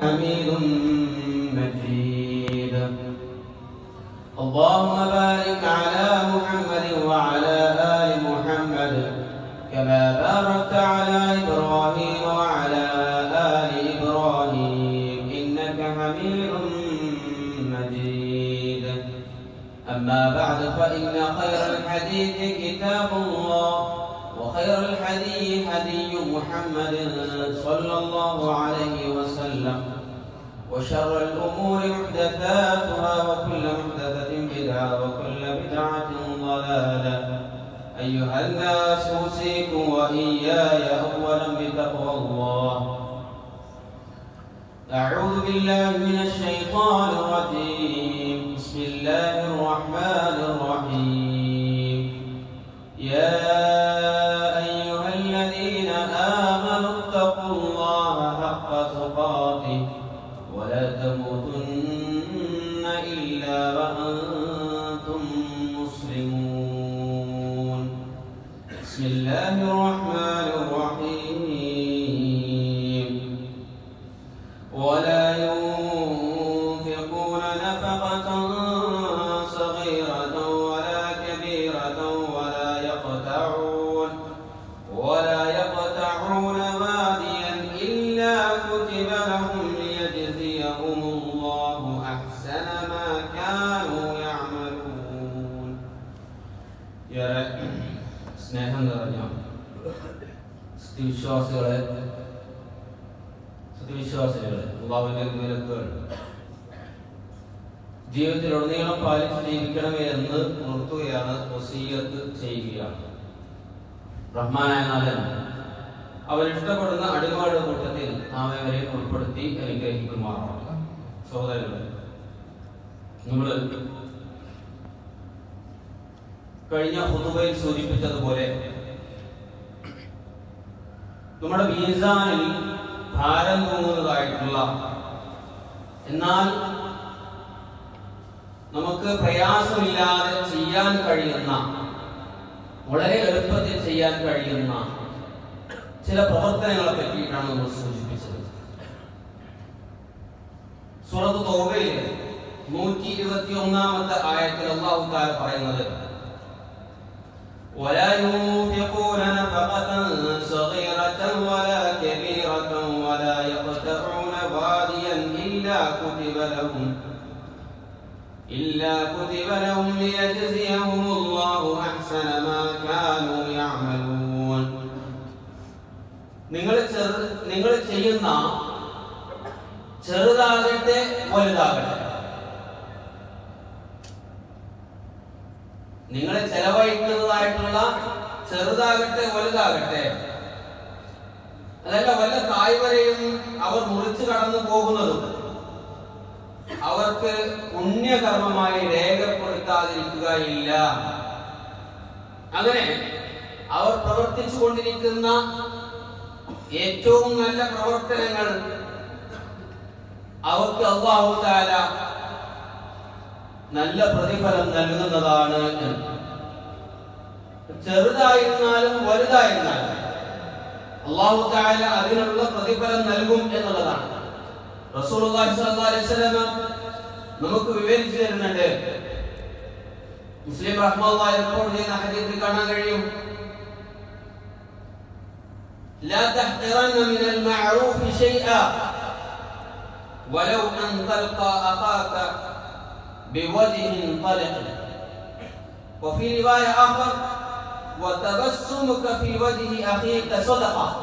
حميد مجيد. اللهم بارك على محمد وعلى آل محمد كما باركت على إبراهيم وعلى آل إبراهيم. إنك حميد مجيد. أما بعد فإن خير الحديث كتاب الله وخير الحديث هدي محمد صلى الله عليه وشر الأمور محدثاتها وكل محدثة بدعة وكل بدعة ضلالة. أيها الناس أوصيكم وإياي أولا بتقوى الله. أعوذ بالله من الشيطان الرجيم. بسم الله الرحمن റഹ്മാനായ അവൻ ഇഷ്ടപ്പെടുന്ന അടിമാട് കൂട്ടത്തിൽ നാം അവരെ ഉൾപ്പെടുത്തി അനുഗ്രഹിക്കുമാറാണ് സഹോദരങ്ങളെ നമ്മൾ കഴിഞ്ഞ ഹുതുബയിൽ സൂചിപ്പിച്ചതുപോലെ നമ്മുടെ മീസാനിൽ ഭാരം തോന്നുന്നതായിട്ടുള്ള എന്നാൽ നമുക്ക് പ്രയാസമില്ലാതെ ചെയ്യാൻ കഴിയുന്ന വളരെ എളുപ്പത്തിൽ ചെയ്യാൻ കഴിയുന്ന ചില പ്രവർത്തനങ്ങളെ പറ്റിയിട്ടാണ് നമ്മൾ സൂചിപ്പിച്ചത് സുറത്ത് തോബയിൽ നൂറ്റി ഇരുപത്തി ഒന്നാമത്തെ ആയത്തിൽ അള്ളാഹു താല പറയുന്നത് ولا ينفقون نفقة صغيرة ولا كبيرة ولا يقطعون واديا إلا كتب لهم إلا كتب لهم ليجزيهم الله أحسن ما നിങ്ങൾ ചെറു നിങ്ങൾ ചെയ്യുന്ന ചെറുതാകട്ടെ വലുതാകട്ടെ. നിങ്ങൾ ചെലവഴിക്കുന്നതായിട്ടുള്ള ചെറുതാകട്ടെ വലുതാകട്ടെ. അതല്ല വല്ല തായ്വരെയും അവർ മുറിച്ചു കടന്നു പോകുന്നതും അവർക്ക് പുണ്യകർമ്മമായി രേഖപ്പെടുത്താതിരിക്കുകയില്ല അങ്ങനെ അവർ പ്രവർത്തിച്ചു കൊണ്ടിരിക്കുന്ന ഏറ്റവും നല്ല പ്രവർത്തനങ്ങൾ അവർക്ക് അള്ളാഹു താല നല്ല പ്രതിഫലം നൽകുന്നതാണ് ചെറുതായിരുന്നാലും വലുതായിരുന്നാലും അള്ളാഹു താല അതിനുള്ള പ്രതിഫലം നൽകും എന്നുള്ളതാണ്. വസല്ലം നമുക്ക് വിവരിച്ചു തരുന്നുണ്ട്. മുസ്ലിം റഹ്മാൻ കാണാൻ കഴിയും. لا تحقرن من المعروف شيئا ولو أن تلقى أخاك بوجه طلق وفي رواية آخر وتبسمك في وجه أخيك صدقة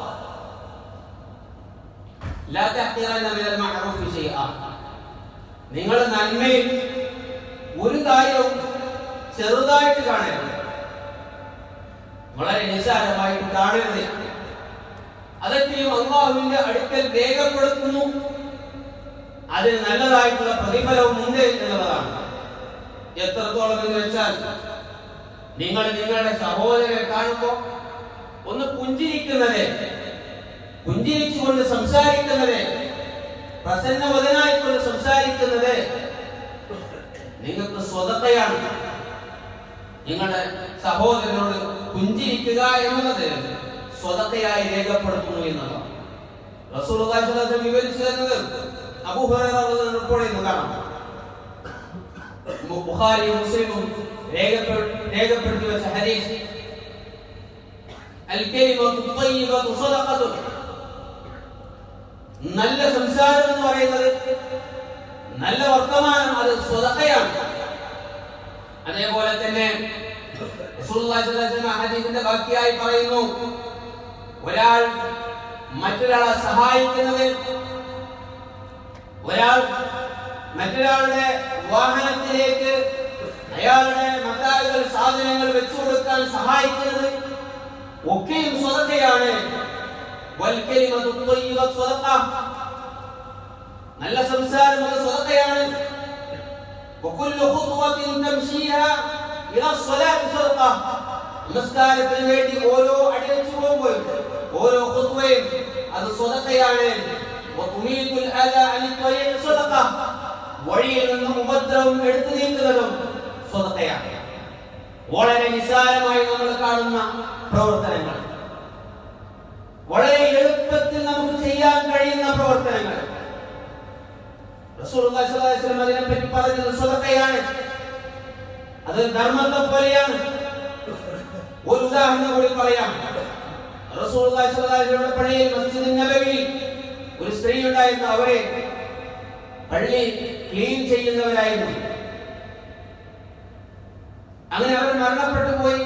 لا تحقرن من المعروف شيئا നിങ്ങൾ നന്മയിൽ ഒരു കാര്യവും ചെറുതായിട്ട് കാണരുത് വളരെ നിസ്സാരമായിട്ട് കാണരുത് അതൊക്കെയും അള്ളാഹുവിന്റെ അടുക്കൽ രേഖപ്പെടുത്തുന്നു. അതിന് നല്ലതായിട്ടുള്ള പ്രതിഫലവും ഉണ്ട് എന്നുള്ളതാണ്. എത്രത്തോളം എന്ന് വെച്ചാൽ നിങ്ങൾ നിങ്ങളുടെ സഹോദരനെ കാണുമ്പോൾ ഒന്ന് പുഞ്ചിരിക്കുന്നത് പുഞ്ചിരിച്ചുകൊണ്ട് സംസാരിക്കുന്നത് പ്രസന്നവതനായിക്കൊണ്ട് സംസാരിക്കുന്നത് നിങ്ങൾക്ക് സ്വതത്തയാണ് നിങ്ങളുടെ സഹോദരനോട് പുഞ്ചിരിക്കുക എന്നുള്ളത് സ്വതക്കയായി രേഖപ്പെടുത്തുന്നു എന്നതാണ് റസൂലുള്ളാഹി വിവരിച്ചു തരുന്നത് അബൂഹുറൈറ റിപ്പോർട്ട് കാണാം ബുഖാരി മുസ്ലിമും രേഖപ്പെടുത്തി വെച്ച ഹദീസ് നല്ല സംസാരം എന്ന് പറയുന്നത് നല്ല വർത്തമാനം അത് സ്വതക്കയാണ്. അതേപോലെ തന്നെ ബാക്കിയായി പറയുന്നു ഒരാൾ മറ്റൊരാളെ സഹായിക്കുന്നത് ഒരാൾ മറ്റൊരാളുടെ വാഹനത്തിലേക്ക് അയാളുടെ മറ്റാളുകൾ സാധനങ്ങൾ വെച്ചു കൊടുക്കാൻ സഹായിക്കുന്നത് ഒക്കെയും സ്വതക്കയാണ്. നല്ല സംസാരം അത് സ്വതക്കയാണ്. നമസ്കാരത്തിന് വേണ്ടി ഓരോ അടി വെച്ച് പോകുമ്പോൾ ഓരോ ഖുത്വയും അത് സ്വതക്കയാണ്. വഴിയിൽ നിന്ന് ഉപദ്രവം എടുത്തു നീക്കുന്നതും സ്വതക്കയാണ്. വളരെ നിസ്സാരമായി നമ്മൾ കാണുന്ന പ്രവർത്തനങ്ങൾ. വളരെ എളുപ്പത്തിൽ നമുക്ക് ചെയ്യാൻ കഴിയുന്ന പ്രവർത്തനങ്ങൾ. അതിനെപ്പറ്റി പറഞ്ഞത് സ്വതക്കയാണ്. അത് ധർമ്മത്തെ പോലെയാണ്. ഒരു ഉദാഹരണം കൂടി പറയാം. പള്ളിയിൽ മസ്ജിദ് നബവിയിൽ ഒരു സ്ത്രീ ഉണ്ടായിരുന്നു. അവരെ പള്ളി ക്ലീൻ ചെയ്യുന്നവരായിരുന്നു. അങ്ങനെ അവർ മരണപ്പെട്ടു പോയി.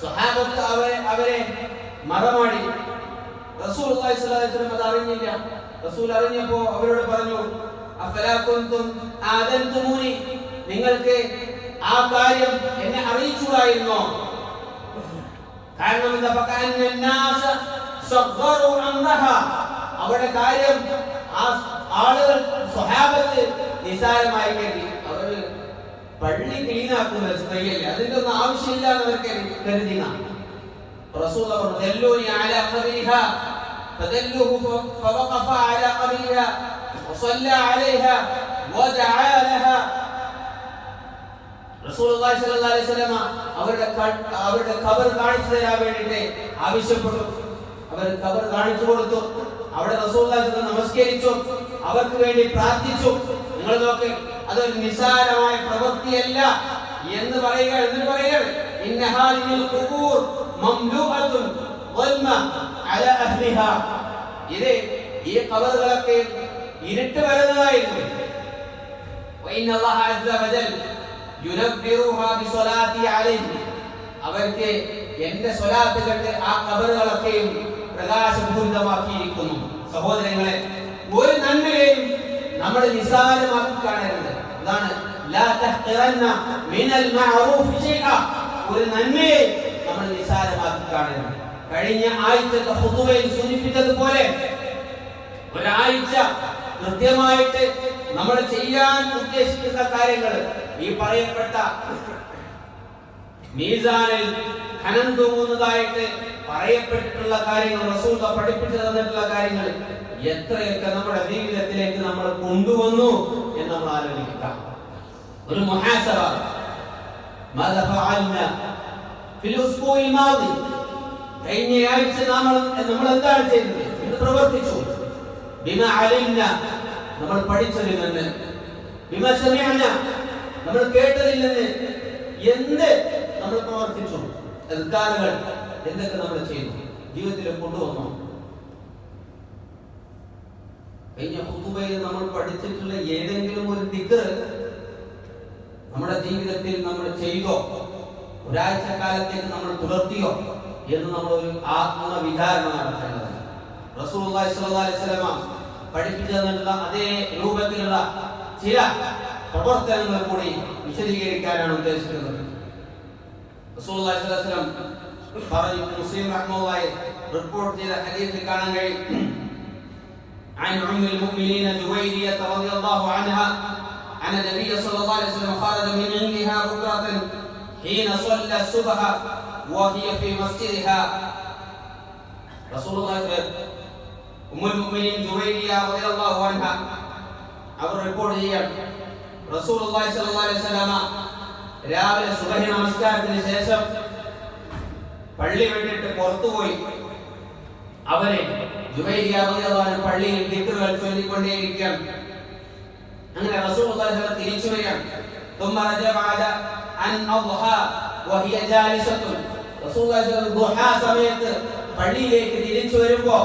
സ്വഹാബത്ത് അവരെ അവരെ മറമാടി. റസൂൽ അത് അറിഞ്ഞില്ല. റസൂൽ അറിഞ്ഞപ്പോ അവരോട് പറഞ്ഞു നിങ്ങൾക്ക് ആ കാര്യം എന്നെ അറിയിച്ചുകൂടായിരുന്നോ? കാരണം എന്താ അവിടെ കാര്യം ആ ആളുകൾ സ്വഹാബത്ത് നിസാരമായി കരുതി അവര് പള്ളി ക്ലീനാക്കുന്ന സ്ത്രീയല്ലേ അതിന്റെ ഒന്നും ആവശ്യമില്ല എന്ന് അവർ കരുതിന റസൂൽ പറഞ്ഞു ദല്ലൂനി അലാ ഖബരിഹ فدلوه فوقف على قبرها وصلى عليها ودعا لها അവരുടെ അവരുടെ ഖബർ കാണിച്ചു തരാൻ വേണ്ടിയിട്ട് ആവശ്യപ്പെട്ടു. അവർ ഖബർ കാണിച്ചു കൊടുത്തു. അവിടെ റസൂലുള്ളാഹി നമസ്കരിച്ചു. അവർക്ക് വേണ്ടി പ്രാർത്ഥിച്ചു. നിങ്ങൾ നോക്ക് അതൊരു നിസാരമായ പ്രവൃത്തിയല്ല എന്ന് പറയുക എന്ന് പറയുക? ഇത് ഈ ഖബറുകളൊക്കെ ഇരുട്ട് വരുന്നതായിരുന്നു. അവർക്ക് എന്റെ സ്വലാത്ത് കണ്ട് ആ കബറുകളൊക്കെയും പ്രകാശപൂരിതമാക്കിയിരിക്കുന്നു. സഹോദരങ്ങളെ ഒരു നന്മയെയും നമ്മൾ നിസാരമാക്കി കാണരുത് അതാണ് ഒരു നന്മയെ നമ്മൾ നിസാരമാക്കി കാണരുത് കഴിഞ്ഞ ആഴ്ചത്തെ ഹുതുവയിൽ സൂചിപ്പിച്ചതുപോലെ ഒരാഴ്ച കൃത്യമായിട്ട് നമ്മൾ ചെയ്യാൻ ഉദ്ദേശിക്കുന്ന കാര്യങ്ങൾ ഈ പറയപ്പെട്ട മീസാനിൽ ഖനം തൂങ്ങുന്നതായിട്ട് പറയപ്പെട്ടിട്ടുള്ള കാര്യങ്ങൾ റസൂൽ പഠിപ്പിച്ചു തന്നിട്ടുള്ള കാര്യങ്ങൾ എത്രയൊക്കെ നമ്മുടെ ജീവിതത്തിലേക്ക് നമ്മൾ കൊണ്ടുവന്നു എന്ന് നമ്മൾ ആലോചിക്കുക ഒരു മുഹാസറ ماذا فعلنا في الاسبوع الماضي കഴിഞ്ഞ ആഴ്ച നമ്മൾ നമ്മൾ എന്താണ് ചെയ്തത് എന്ത് പ്രവർത്തിച്ചു ബിമ അലിംന നമ്മൾ പഠിച്ചതിൽ നിന്ന് ബിമ സമയന നമ്മൾ കേട്ടതില്ലെന്ന് എന്ത് നമ്മൾ പ്രവർത്തിച്ചു എൽക്കാലുകൾ എന്തൊക്കെ നമ്മൾ ചെയ്തു ജീവിതത്തിൽ കൊണ്ടുവന്നു. കഴിഞ്ഞ ഹുതുബയിൽ നമ്മൾ പഠിച്ചിട്ടുള്ള ഏതെങ്കിലും ഒരു ദിക്കർ നമ്മുടെ ജീവിതത്തിൽ നമ്മൾ ചെയ്തോ? ഒരാഴ്ച കാലത്തേക്ക് നമ്മൾ പുലർത്തിയോ എന്ന് നമ്മൾ ഒരു ആത്മവിചാരണ നടത്തേണ്ടത് വസല്ലമ പഠിപ്പിച്ചു തന്നിട്ടുള്ള അതേ രൂപത്തിലുള്ള ചില പ്രവർത്തനങ്ങൾ കൂടി വിശദീകരിക്കാനാണ് ഉദ്ദേശിക്കുന്നത് റസൂലുള്ളാഹി സ്വല്ലല്ലാഹി അലൈഹി വസല്ലം പറഞ്ഞു മുസ്ലിം റഹ്മത്തുള്ളാഹി റിപ്പോർട്ട് ചെയ്ത ഹദീസിൽ കാണാൻ കഴിയും عن ام المؤمنين جويرية رضي الله عنها أن النبي صلى الله عليه وسلم خرج من عندها بكرة حين صلى الصبح وهي في مسجدها رسول الله أم المؤمنين جويرية رضي الله عنها അവർ റിപ്പോർട്ട് ചെയ്യാം റസൂൽ രാവിലെ സുബഹി നമസ്കാരത്തിന് ശേഷം പള്ളി വിട്ടിട്ട് പുറത്തുപോയി. അവരെ പള്ളിയിൽ ദിക്കറുകൾ ചൊല്ലിക്കൊണ്ടേയിരിക്കാം. അങ്ങനെ റസൂൽ തിരിച്ചു വരികയാണ്. സമയത്ത് പള്ളിയിലേക്ക് തിരിച്ചു വരുമ്പോ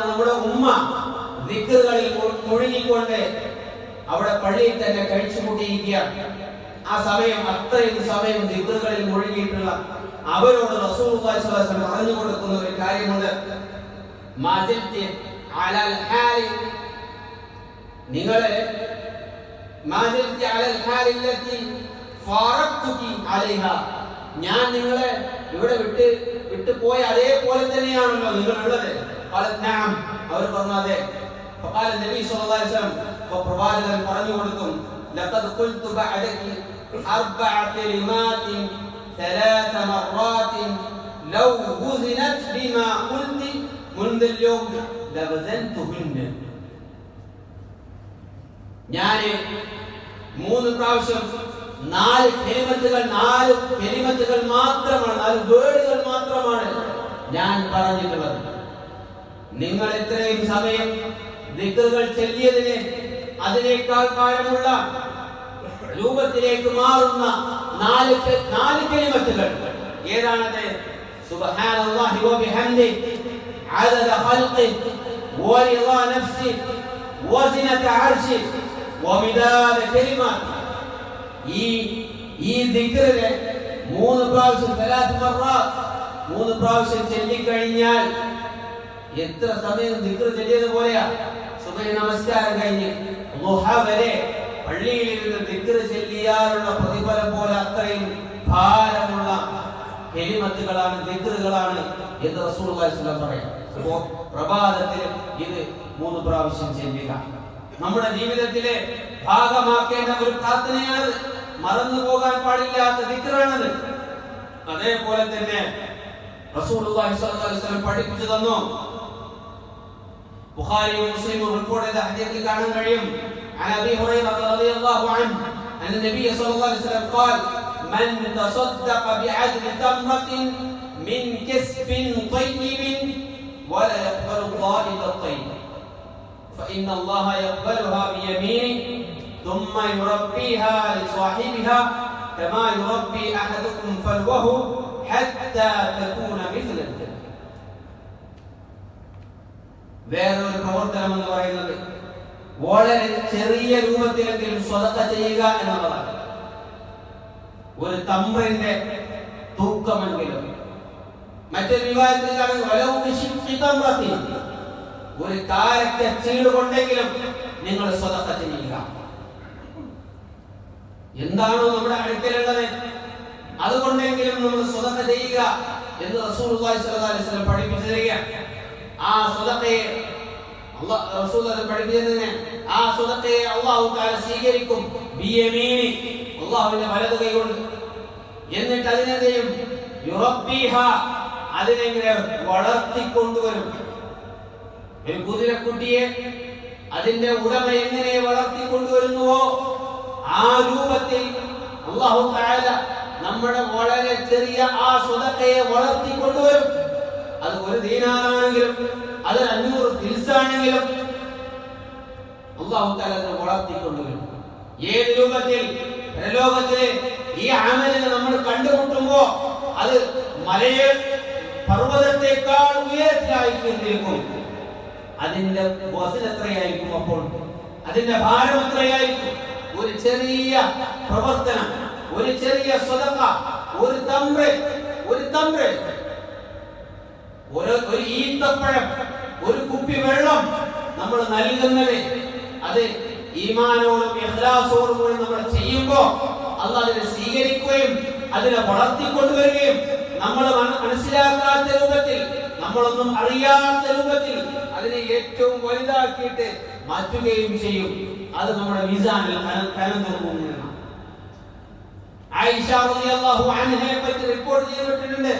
നമ്മുടെ ഉമ്മ ദിക്കറുകളിൽ മുഴുകിക്കൊണ്ട് അവിടെ പള്ളിയിൽ തന്നെ കഴിച്ചു കഴിച്ചുകൂട്ടിയിരിക്കുകയാണ് ആ സമയം അത്രയും സമയം ദിക്റുകളിൽ മുഴുകിയിട്ടുള്ള അവരോട് അലൈഹി പറഞ്ഞു കൊടുക്കുന്ന ഒരു കാര്യമുണ്ട്. നിങ്ങളെ ഞാൻ നിങ്ങളെ ഇവിടെ വിട്ട് വിട്ടുപോയ അതേപോലെ തന്നെയാണല്ലോ നിങ്ങളുള്ളത്. അവർ പറഞ്ഞു അതെ. فقال النبي صلى الله عليه وسلم പ്രവാചകൻ പറഞ്ഞു കൊടുക്കും لقد قلت بعدك أربع كلمات ثلاث مرات لو وزنت بما قلت منذ اليوم لوزنتهن ഞാൻ മൂന്ന് പ്രാവശ്യം നാല് കെലിമത്തുകൾ നാല് കെലിമത്തുകൾ മാത്രമാണ് നാല് വേർഡുകൾ മാത്രമാണ് ഞാൻ പറഞ്ഞിട്ടുള്ളത് നിങ്ങൾ ഇത്രയും സമയം ദിക്കുകൾ ചെല്ലിയതിന് അതിനേക്കാൾ കാലമുള്ള രൂപത്തിലേക്ക് മാറുന്ന നാല് കെ- നാല് കെലിമത്തുകൾ ഏതാണത് സുബ്ഹാനല്ലാഹി വബിഹംദി عدد خلقه ورضا نفسه وزنة عرشه ومداد كلماته ഈ ഈ ദിക്റിനെ മൂന്ന് പ്രാവശ്യം സലാത്ത് മർറാത്ത് മൂന്ന് പ്രാവശ്യം ചൊല്ലിക്കഴിഞ്ഞാൽ എത്ര സമയം ദിക്ർ ചെല്ലിയത് പോലെയാ? സുബൈ നമസ്കാരം കഴിഞ്ഞ് വരെ പള്ളിയിൽ ഇരുന്ന് ദിക്ർ ചെല്ലിയാലുള്ള പ്രതിഫലം പോലെ അത്രയും ഭാരമുള്ള കെലിമത്തുകളാണ് ദിക്റുകളാണ് എന്ന് വസല്ലം പറയാം. അപ്പോൾ പ്രഭാതത്തിൽ ഇത് മൂന്ന് പ്രാവശ്യം ചെല്ലുക. നമ്മുടെ ജീവിതത്തിലെ ഭാഗമാക്കേണ്ട ഒരു പ്രാർത്ഥനയാണ് മറന്നു പോകാൻ പാടില്ലാത്ത ദിക്റാണത്. അതേപോലെ തന്നെ വസല്ലം പഠിപ്പിച്ചു തന്നു. ബുഖാരിയും മുസ്ലിമും റിപ്പോർട്ട് ചെയ്ത ഹദീസിൽ കാണാൻ കഴിയും عن ابي هريره رضي الله عنه ان النبي صلى الله عليه وسلم قال من تصدق بعدل تمره من كسب طيب ولا يقبل الله الا الطيب فان الله يقبلها بيمينه ثم يربيها لصاحبها كما يربي احدكم فلوه حتى تكون مثل വേറൊരു പ്രവർത്തനം എന്ന് പറയുന്നത് വളരെ ചെറിയ രൂപത്തിലെങ്കിലും സ്വതക്ക ചെയ്യുക എന്നുള്ളതാണ്. ഒരു തമ്പ്രിന്റെ തൂക്കമെങ്കിലും മറ്റൊരു വിവാഹത്തിൽ ഒരു കാരക്ക ചെയ്തുകൊണ്ടെങ്കിലും കൊണ്ടെങ്കിലും നിങ്ങൾ സ്വതക്ക ചെയ്യുക. എന്താണോ നമ്മുടെ അടുക്കലുള്ളത്? അതുകൊണ്ടെങ്കിലും നമ്മൾ സ്വതക്ക ചെയ്യുക എന്ന് വസല്ലം പഠിപ്പിച്ചു തരികയാണ് ആ പഠിപ്പിച്ചതിനെ ആ ബിയമീനി ഒരു കുതിരക്കുട്ടിയെ അതിന്റെ ഉടമ എങ്ങനെ വളർത്തിക്കൊണ്ടുവരുന്നുവോ? ആ രൂപത്തിൽ അള്ളാഹു നമ്മുടെ വളരെ ചെറിയ ആ സ്വതക്കയെ വളർത്തിക്കൊണ്ടുവരും. അത് ഒരു ദീനാറാണെങ്കിലും അത് അഞ്ഞൂറ് ഫിൽസാണെങ്കിലും അള്ളാഹു താല അതിനെ വളർത്തിക്കൊണ്ടുവരും. ഏത് രൂപത്തിൽ? പ്രലോകത്തിലെ ഈ ആമലിനെ നമ്മൾ കണ്ടുമുട്ടുമ്പോ അത് മലയെ പർവതത്തെക്കാൾ ഉയരത്തിലായിരിക്കും അതിന്റെ വസൻ എത്രയായിരിക്കും അപ്പോൾ? അതിന്റെ ഭാരം എത്രയായിരിക്കും? ഒരു ചെറിയ പ്രവർത്തനം ഒരു ചെറിയ സ്വതക്ക ഒരു തമ്പ്ര ഒരു തമ്പ്ര ഒരു ഒരു ഈന്തപ്പഴം ഒരു കുപ്പി വെള്ളം നമ്മൾ നൽകുന്നത്. അത് ഈമാനോടും ഇഖ്ലാസോടും കൂടി നമ്മൾ ചെയ്യുമ്പോൾ അത് അതിനെ സ്വീകരിക്കുകയും അതിനെ വളർത്തിക്കൊണ്ടുവരികയും നമ്മൾ മന- മനസ്സിലാക്കാത്ത രൂപത്തിൽ നമ്മളൊന്നും അറിയാത്ത രൂപത്തിൽ അതിനെ ഏറ്റവും വലുതാക്കിയിട്ട് മാറ്റുകയും ചെയ്യും. അത് നമ്മുടെ മിസാനിൽ തൂങ്ങുന്നതാണ് ആയിഷ റളിയല്ലാഹു അൻഹയെ പറ്റി റിപ്പോർട്ട് ചെയ്യപ്പെട്ടിട്ടുണ്ട്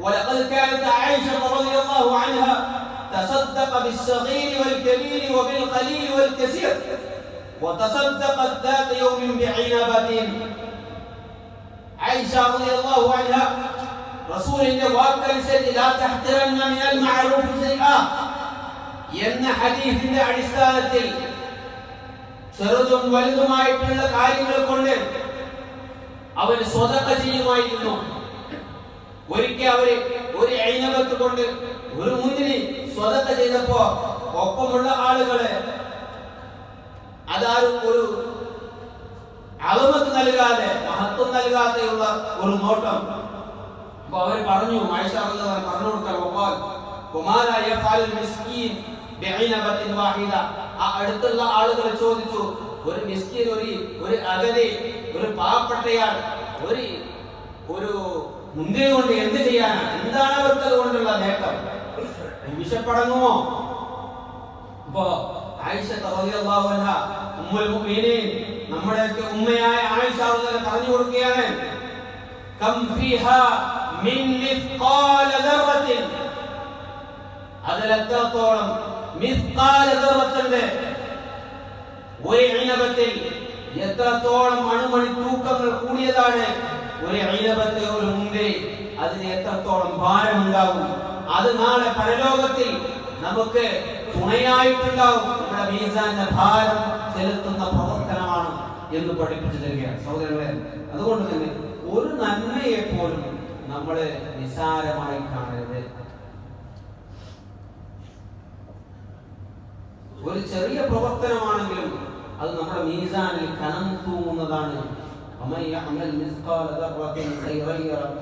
ولقد كانت عائشة رضي الله عنها تصدق بالصغير والكبير وبالقليل والكثير وتصدقت ذات يوم بعنبة عائشة رضي الله عنها റസൂലിന്റെ വാക്കനുസരിച്ച് ലാ തഹ്തിറന്ന മിനൽ മഅറൂഫി ശൈആ എന്ന ഹദീസിന്റെ അടിസ്ഥാനത്തിൽ ചെറുതും വലുതുമായിട്ടുള്ള കാര്യങ്ങൾ കൊണ്ട് അവൻ സ്വതക്ക ചെയ്യുമായിരുന്നു ഒരിക്കൽ അവർ ഒരു ഐനവത്ത് കൊണ്ട് ഒരു മുന്നിൽ സ്വതക്ക ചെയ്തപ്പോ ഒപ്പമുള്ള ആളുകളെ അതാരും ഒരു അളമത്ത് നൽകാതെ മഹത്വം നൽകാതെയുള്ള ഒരു നോട്ടം. അപ്പൊ അവർ പറഞ്ഞു ആയിഷ പറഞ്ഞു കൊടുക്കാൻ ആ അടുത്തുള്ള ആളുകൾ ചോദിച്ചു ഒരു മിസ്കീൻ ഒരു ഒരു ഒരു പാവപ്പെട്ടയാൾ ഒരു ഒരു മുന്തിരി കൊണ്ട് എന്ത് ചെയ്യാനാണ്? എന്താണ് അവർക്ക് അതുകൊണ്ടുള്ള നേട്ടം? വിശപ്പടങ്ങുമോ അപ്പോ ആയിഷ ഉമ്മുൽ മുഅ്മിനീൻ നമ്മുടെയൊക്കെ ഉമ്മയായ ആയിഷ റളിയല്ലാഹു പറഞ്ഞു കൊടുക്കുകയാണ്. കം മിൻ അതിൽ മിസ്ഖാല എത്രത്തോളം അണുമണി തൂക്കങ്ങൾ കൂടിയതാണ്? ഒരു ഇനബത്ത് ഒരു മുമ്പിൽ അതിന് എത്രത്തോളം ഭാരമുണ്ടാകും? അത് നാളെ പരലോകത്തിൽ നമുക്ക് തുണയായിട്ടുണ്ടാവും നമ്മുടെ മീസാന്റെ ഭാരം ചെലുത്തുന്ന പ്രവർത്തനമാണ് എന്ന് പഠിപ്പിച്ചു തരികയാണ് സഹോദരങ്ങളെ. അതുകൊണ്ട് തന്നെ ഒരു നന്മയെ പോലും നമ്മൾ നിസാരമായി കാണരുത്. ഒരു ചെറിയ പ്രവർത്തനമാണെങ്കിലും അത് നമ്മുടെ മീസാനിൽ കനം തൂങ്ങുന്നതാണ് ومن يعمل مثقال ذرة خيرا يره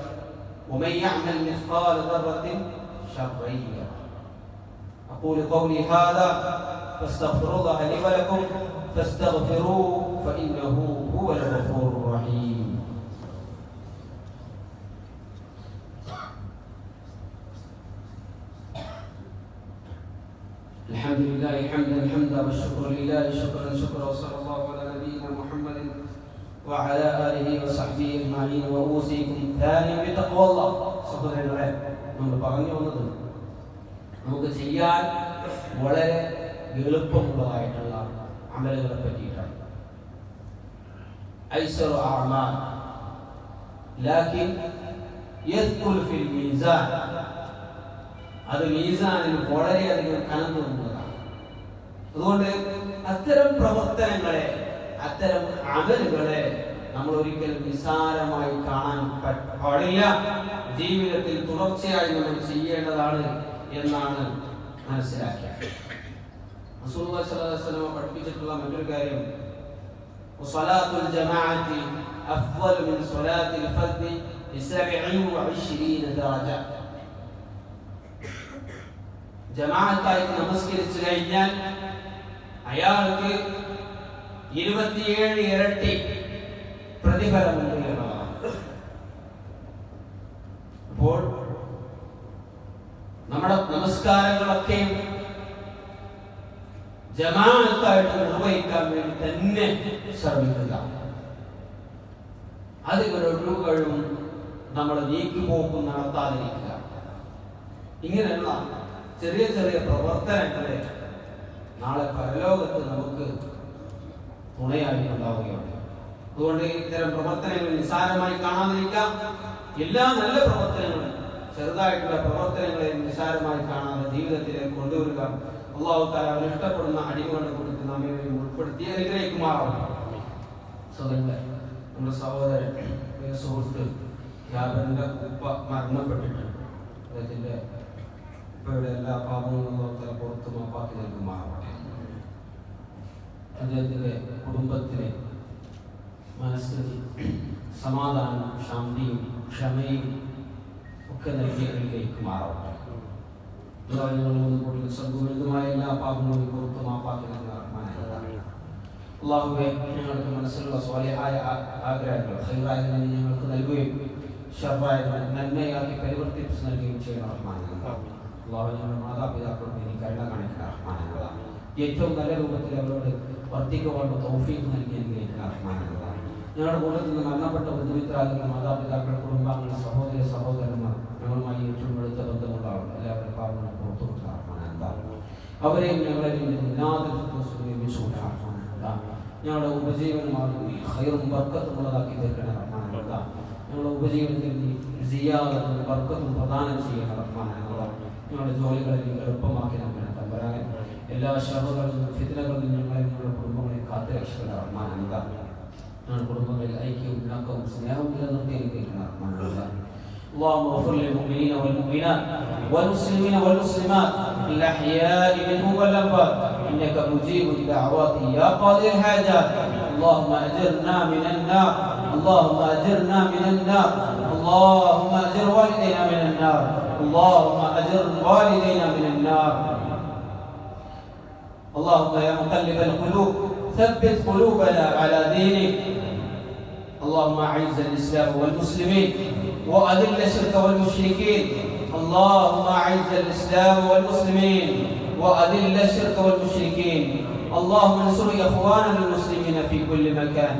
ومن يعمل مثقال ذرة شرا يره أقول قولي هذا فاستغفر الله لي ولكم فاستغفروه فإنه هو الغفور الرحيم. الحمد لله حمدا حمدا والشكر لله شكرا شكرا وصلى الله على نبينا محمد. وعلى آله وصحبه أجمعين وأوصيكم ثانيا بتقوى الله സഹോദരങ്ങളെ നമ്മൾ പറഞ്ഞു വന്നത് നമുക്ക് ചെയ്യാൻ വളരെ എളുപ്പമുള്ളതായിട്ടുള്ള അമലുകളെ പറ്റിയിട്ടാണ് ഐസറു അഅമാൽ ലാകിൻ യദ്കുൽ ഫിൽ മീസാൻ അത് മീസാനിൽ വളരെയധികം കനന്നു നിന്നതാണ് അതുകൊണ്ട് അത്തരം പ്രവർത്തനങ്ങളെ അത്തരം അകലുകളെ നമ്മൾ ഒരിക്കലും നിസാരമായി കാണാൻ പാടില്ല. ജീവിതത്തിൽ തുടർച്ചയായി നമ്മൾ ചെയ്യേണ്ടതാണ് എന്നാണ് മനസ്സിലാക്കിയത്. പഠിപ്പിച്ചിട്ടുള്ള മറ്റൊരു കാര്യം ജമാഅത്തായി നമസ്കരിച്ചു കഴിഞ്ഞാൽ അയാൾക്ക് ഇരുപത്തിയേഴ് ഇരട്ടി പ്രതിഫലമുണ്ട് എന്നതാണ് അപ്പോൾ നമ്മുടെ നമസ്കാരങ്ങളൊക്കെയും ജമാഅത്തായിട്ട് നിർവഹിക്കാൻ വേണ്ടി തന്നെ ശ്രമിക്കുക. അതിലൊരൊഴിവുകളും നമ്മൾ നീക്കിപ്പോക്കും നടത്താതിരിക്കുക. ഇങ്ങനെയുള്ള ചെറിയ ചെറിയ പ്രവർത്തനങ്ങളെ നാളെ പരലോകത്ത് നമുക്ക് തുണയായി ഉണ്ടാവുകയാണ് അതുകൊണ്ട് ഇത്തരം പ്രവർത്തനങ്ങൾ നിസ്സാരമായി കാണാതിരിക്കാം. എല്ലാ നല്ല പ്രവർത്തനങ്ങളും ചെറുതായിട്ടുള്ള പ്രവർത്തനങ്ങളെ നിസ്സാരമായി കാണാതെ ജീവിതത്തിലേക്ക് കൊണ്ടുവരിക. അള്ളാഹു താല അവർ ഇഷ്ടപ്പെടുന്ന അടിമകളുടെ കൂട്ടത്തിൽ നമ്മെ ഉൾപ്പെടുത്തി അനുഗ്രഹിക്കുമാറാണ് നമ്മുടെ സഹോദരൻ സുഹൃത്ത് ജാബറിന്റെ ഉപ്പ മരണപ്പെട്ടിട്ടുണ്ട്. അദ്ദേഹത്തിന്റെ ഉപ്പയുടെ എല്ലാ പാപങ്ങളും അള്ളാഹു പുറത്ത് മാപ്പാക്കി നൽകുമാറാവട്ടെ അദ്ദേഹത്തിന്റെ കുടുംബത്തിന് മനസ്സിന് സമാധാനം ശാന്തിയും ക്ഷമയും ഒക്കെ നൽകി അനുഗ്രഹിക്കുമാറാവട്ടെ സംഗമിതമായ എല്ലാ പാപങ്ങളും പുറത്ത് മാപ്പാക്കി അള്ളാഹുവെ ഞങ്ങൾക്ക് മനസ്സിലുള്ള സ്വാലിഹായ ആഗ്രഹങ്ങൾ ഹൈറായ ഞങ്ങൾക്ക് നൽകുകയും ഷർറായ നന്മയാക്കി പരിവർത്തിപ്പിച്ച് നൽകുകയും ചെയ്യുന്ന റഹ്മാനെ അള്ളാഹു ഞങ്ങളുടെ മാതാപിതാക്കളോട് നീ കരുണ കാണിക്കുന്ന റഹ്മാനെ ഏറ്റവും നല്ല രൂപത്തിൽ അവരോട് വർദ്ധിക്കുവാനുള്ള തൗഫീഖ് നൽകി അനുഗ്രഹിക്കണം റഹ്മാനെ ഞങ്ങളുടെ കൂട്ടത്തിൽ മരണപ്പെട്ട ബന്ധുമിത്രാദികൾ മാതാപിതാക്കൾ കുടുംബാംഗങ്ങൾ സഹോദര സഹോദരന്മാർ ഞങ്ങളുമായി ഏറ്റവും അടുത്ത ബന്ധമുള്ള ആൾ എല്ലാവരുടെ പാവങ്ങളും പുറത്തു കൊടുക്കണം റഹ്മാനെ അവരെയും ഞങ്ങളെയും ഞങ്ങളുടെ ഉപജീവനമാകും ഹൈറും ബർക്കത്തുമുള്ളതാക്കി തീർക്കണം റഹ്മാനെ ഞങ്ങളുടെ ഉപജീവനത്തിൽ നീ സിയാദത്തും വർക്കത്തും പ്രദാനം ചെയ്യണം റഹ്മാനായ ഞങ്ങളുടെ ജോലികളെ നീ എളുപ്പമാക്കി നമ്മുടെ തമ്പരാകൻ എല്ലാ ശവകളിൽ നിന്നും ഫിത്തിനകളിൽ നിന്നും ഞങ്ങളെ ഞങ്ങളുടെ കുടുംബങ്ങളെ കാത്തു രക്ഷിക്കുന്ന റഹ്മാനായ ഞങ്ങളുടെ കുടുംബങ്ങളിൽ ഐക്യവും ഇണക്കവും സ്നേഹവും നിലനിർത്തി അനുഗ്രഹിക്കുന്ന റഹ്മാനായ اللهم اغفر للمؤمنين والمؤمنات والمسلمين والمسلمات الاحياء منهم والاموات انك مجيب الدعوات يا قاضي الحاجات اللهم اجرنا من النار اللهم اجرنا من النار اللهم اجر والدينا من النار اللهم اجر والدينا من النار اللهم يا مقلب القلوب ثبت قلوبنا على دينك. اللهم أعز الإسلام والمسلمين وأذل الشرك والمشركين. اللهم أعز الإسلام والمسلمين وأذل الشرك والمشركين. اللهم انصر إخواننا المسلمين في كل مكان.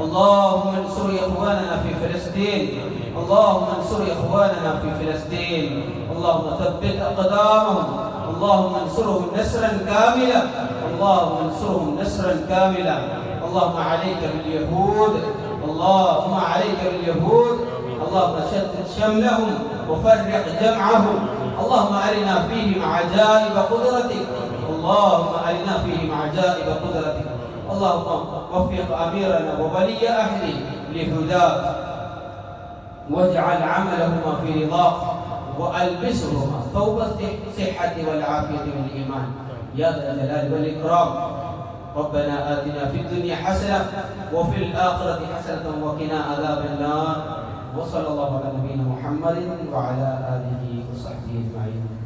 اللهم انصر إخواننا في فلسطين. اللهم انصر إخواننا في فلسطين. اللهم ثبت أقدامهم. اللهم انصرهم نصرا كاملا. اللهم انصرهم نصرا كاملا. اللهم عليك باليهود. اللهم عليك باليهود. اللهم شتت شملهم وفرق جمعهم. اللهم أرنا فيهم عجائب قدرتك. اللهم أرنا فيهم عجائب قدرتك. اللهم وفق أميرنا وولي أهله لهداك. واجعل عملهما في رضاك. والبسهما ثوب الصحة والعافية والإيمان. يا ذا الجلال والإكرام. ربنا آتنا في الدنيا حسنة وفي الآخرة حسنة وقنا عذاب النار. وصلى الله على نبينا محمد وعلى آله وصحبه أجمعين.